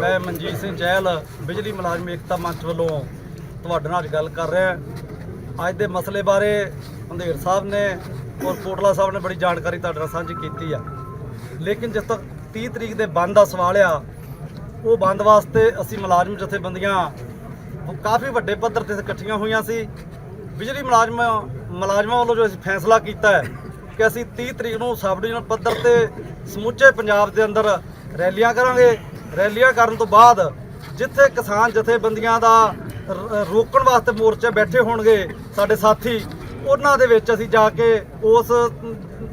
ਮੈਂ ਮਨਜੀਤ ਸਿੰਘ ਜੈਲ, ਬਿਜਲੀ ਮੁਲਾਜ਼ਮ ਏਕਤਾ ਮੰਚ ਵੱਲੋਂ ਤੁਹਾਡੇ ਨਾਲ ਅੱਜ ਗੱਲ ਕਰ ਰਿਹਾ ਅੱਜ ਦੇ ਮਸਲੇ ਬਾਰੇ ਅੰਧੇਰ ਸਾਹਿਬ ਨੇ ਔਰ ਕੋਟਲਾ ਸਾਹਿਬ ਨੇ ਬੜੀ ਜਾਣਕਾਰੀ ਤੁਹਾਡੇ ਨਾਲ ਸਾਂਝੀ ਕੀਤੀ ਆ। ਲੇਕਿਨ ਜਿਸ ਤੱਕ 30 ਤਰੀਕ ਦੇ ਬੰਦ ਦਾ ਸਵਾਲ ਆ, ਉਹ ਬੰਦ ਵਾਸਤੇ ਅਸੀਂ ਮੁਲਾਜ਼ਮ ਜਥੇਬੰਦੀਆਂ ਕਾਫੀ ਵੱਡੇ ਪੱਧਰ ਤੇ ਇਕੱਠੀਆਂ ਹੋਈਆਂ ਸੀ। ਬਿਜਲੀ ਮੁਲਾਜ਼ਮ, ਮੁਲਾਜ਼ਮਾਂ ਵੱਲੋਂ ਜੋ ਅਸੀਂ ਫੈਸਲਾ ਕੀਤਾ ਹੈ ਕਿ ਅਸੀਂ 30 ਤਰੀਕ ਨੂੰ ਸਬ ਡਿਵੀਜ਼ਨ ਪੱਧਰ ਤੇ ਸਮੁੱਚੇ ਪੰਜਾਬ ਦੇ ਅੰਦਰ ਰੈਲੀਆਂ ਕਰਾਂਗੇ। ਰੈਲੀਆਂ ਕਰਨ ਤੋਂ ਬਾਅਦ ਜਿੱਥੇ ਕਿਸਾਨ ਜਥੇਬੰਦੀਆਂ ਦਾ ਰੋਕਣ ਵਾਸਤੇ ਮੋਰਚੇ ਬੈਠੇ ਹੋਣਗੇ ਸਾਡੇ ਸਾਥੀ, ਉਹਨਾਂ ਦੇ ਵਿੱਚ ਅਸੀਂ ਜਾ ਕੇ ਉਸ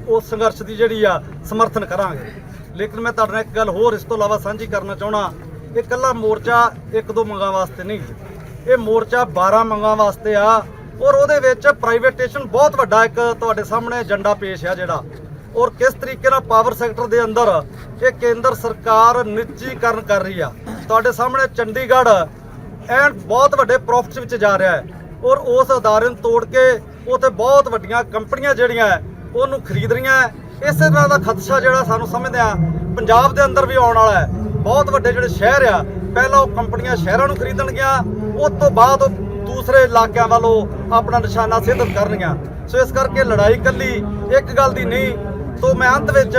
ਉਸ ਸੰਘਰਸ਼ ਦੀ ਜਿਹੜੀ ਆ ਸਮਰਥਨ ਕਰਾਂਗੇ। ਲੇਕਿਨ ਮੈਂ ਤੁਹਾਡੇ ਨਾਲ ਇੱਕ ਗੱਲ ਹੋਰ ਇਸ ਤੋਂ ਇਲਾਵਾ ਸਾਂਝੀ ਕਰਨਾ ਚਾਹਣਾ ਇਹ ਇਕੱਲਾ ਮੋਰਚਾ ਇੱਕ ਦੋ ਮੰਗਾਂ ਵਾਸਤੇ ਨਹੀਂ। ਇਹ ਮੋਰਚਾ 12 ਮੰਗਾਂ ਵਾਸਤੇ ਆ ਔਰ ਉਹਦੇ ਵਿੱਚ ਪ੍ਰਾਈਵੇਟੇਸ਼ਨ ਬਹੁਤ ਵੱਡਾ ਇੱਕ ਤੁਹਾਡੇ ਸਾਹਮਣੇ ਏਜੰਡਾ ਪੇਸ਼ ਆ ਜਿਹੜਾ। ਔਰ ਕਿਸ ਤਰੀਕੇ ਨਾਲ ਪਾਵਰ ਸੈਕਟਰ ਦੇ ਅੰਦਰ ਇਹ ਕੇਂਦਰ ਸਰਕਾਰ ਨਿੱਜੀਕਰਨ ਕਰ ਰਹੀ ਆ। ਤੁਹਾਡੇ ਸਾਹਮਣੇ ਚੰਡੀਗੜ੍ਹ ਐਨ ਬਹੁਤ ਵੱਡੇ ਪ੍ਰੋਫਿਟਸ ਵਿੱਚ ਜਾ ਰਿਹਾ ਹੈ ਔਰ ਉਸ ਅਦਾਰੇ ਨੂੰ ਤੋੜ ਕੇ ਉਥੇ ਬਹੁਤ ਵੱਡੀਆਂ ਕੰਪਨੀਆਂ ਜਿਹੜੀਆਂ ਉਹਨੂੰ ਖਰੀਦ ਰਹੀਆਂ ਹੈ। ਇਸੇ ਤਰ੍ਹਾਂ ਦਾ ਖਦਸ਼ਾ ਜਿਹੜਾ ਸਾਨੂੰ ਸਮਝਦੇ ਆ ਪੰਜਾਬ ਦੇ ਅੰਦਰ ਵੀ ਆਉਣ ਵਾਲਾ ਹੈ। ਬਹੁਤ ਵੱਡੇ ਜਿਹੜੇ ਸ਼ਹਿਰ ਆ, ਪਹਿਲਾਂ ਉਹ ਕੰਪਨੀਆਂ ਸ਼ਹਿਰਾਂ ਨੂੰ ਖਰੀਦਣਗੀਆਂ, ਉਸ ਤੋਂ ਬਾਅਦ ਉਹ ਦੂਸਰੇ ਇਲਾਕਿਆਂ ਵੱਲੋਂ ਆਪਣਾ ਨਿਸ਼ਾਨਾ ਸਿੱਧਤ ਕਰਨਗੀਆਂ। ਸੋ ਇਸ ਕਰਕੇ ਲੜਾਈ ਕੱਲੀ ਇੱਕ ਗੱਲ ਦੀ ਨਹੀਂ ਤੋਂ ਮੈਂ ਅੰਤ ਵਿੱਚ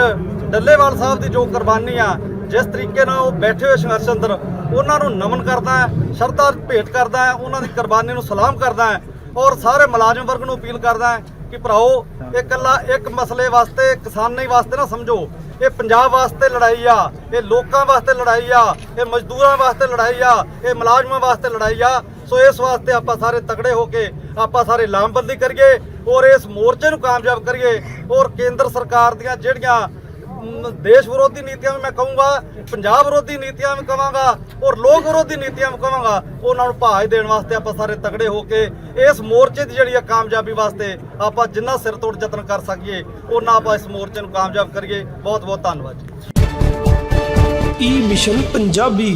ਡੱਲੇਵਾਲ ਸਾਹਿਬ ਦੀ ਜੋ ਕੁਰਬਾਨੀ ਆ, ਜਿਸ ਤਰੀਕੇ ਨਾਲ ਉਹ ਬੈਠੇ ਹੋਏ ਸੰਘਰਸ਼ ਅੰਦਰ, ਉਹਨਾਂ ਨੂੰ ਨਮਨ ਕਰਦਾ ਹੈ, ਸ਼ਰਧਾ ਭੇਟ ਕਰਦਾ ਹੈ, ਉਹਨਾਂ ਦੀ ਕੁਰਬਾਨੀ ਨੂੰ ਸਲਾਮ ਕਰਦਾ ਹੈ ਔਰ ਸਾਰੇ ਮੁਲਾਜ਼ਮ ਵਰਗ ਨੂੰ ਅਪੀਲ ਕਰਦਾ ਹੈ ਕਿ ਭਰਾਓ, ਇਹ ਇਕੱਲਾ ਇੱਕ ਮਸਲੇ ਵਾਸਤੇ, ਕਿਸਾਨੀ ਵਾਸਤੇ ਨਾ ਸਮਝੋ, ਇਹ ਪੰਜਾਬ ਵਾਸਤੇ ਲੜਾਈ ਆ, ਇਹ ਲੋਕਾਂ ਵਾਸਤੇ ਲੜਾਈ ਆ, ਇਹ ਮਜ਼ਦੂਰਾਂ ਵਾਸਤੇ ਲੜਾਈ ਆ, ਇਹ ਮੁਲਾਜ਼ਮਾਂ ਵਾਸਤੇ ਲੜਾਈ ਆ ਸੋ ਇਸ ਵਾਸਤੇ ਆਪਾਂ ਸਾਰੇ ਤਕੜੇ ਹੋ ਕੇ ਆਪਾਂ ਸਾਰੇ ਲਾਮਬੰਦੀ ਕਰੀਏ ਔਰ ਇਸ ਮੋਰਚੇ ਨੂੰ ਕਾਮਯਾਬ ਕਰੀਏ ਔਰ ਕੇਂਦਰ ਸਰਕਾਰ ਦੀਆਂ ਜਿਹੜੀਆਂ ਦੇਸ਼ ਵਿਰੋਧੀ ਨੀਤੀਆਂ ਵੀ ਮੈਂ ਕਹੂੰਗਾ, ਪੰਜਾਬ ਵਿਰੋਧੀ ਨੀਤੀਆਂ ਵੀ ਕਹਾਂਗਾ ਔਰ ਲੋਕ ਵਿਰੋਧੀ ਨੀਤੀਆਂ ਵੀ ਕਹਾਂਗਾ ਉਹਨਾਂ ਨੂੰ ਭਾਜ ਦੇਣ ਵਾਸਤੇ ਆਪਾਂ ਸਾਰੇ ਤਕੜੇ ਹੋ ਕੇ ਇਸ ਮੋਰਚੇ ਦੀ ਜਿਹੜੀ ਆ ਕਾਮਯਾਬੀ ਵਾਸਤੇ ਆਪਾਂ ਜਿੰਨਾ ਸਿਰ ਤੋੜ ਯਤਨ ਕਰ ਸਕੀਏ, ਉਹਨਾਂ ਆਪਾਂ ਇਸ ਮੋਰਚੇ ਨੂੰ ਕਾਮਯਾਬ ਕਰੀਏ। ਬਹੁਤ ਬਹੁਤ ਧੰਨਵਾਦ ਜੀ। ਈ ਮਿਸ਼ਨ ਪੰਜਾਬੀ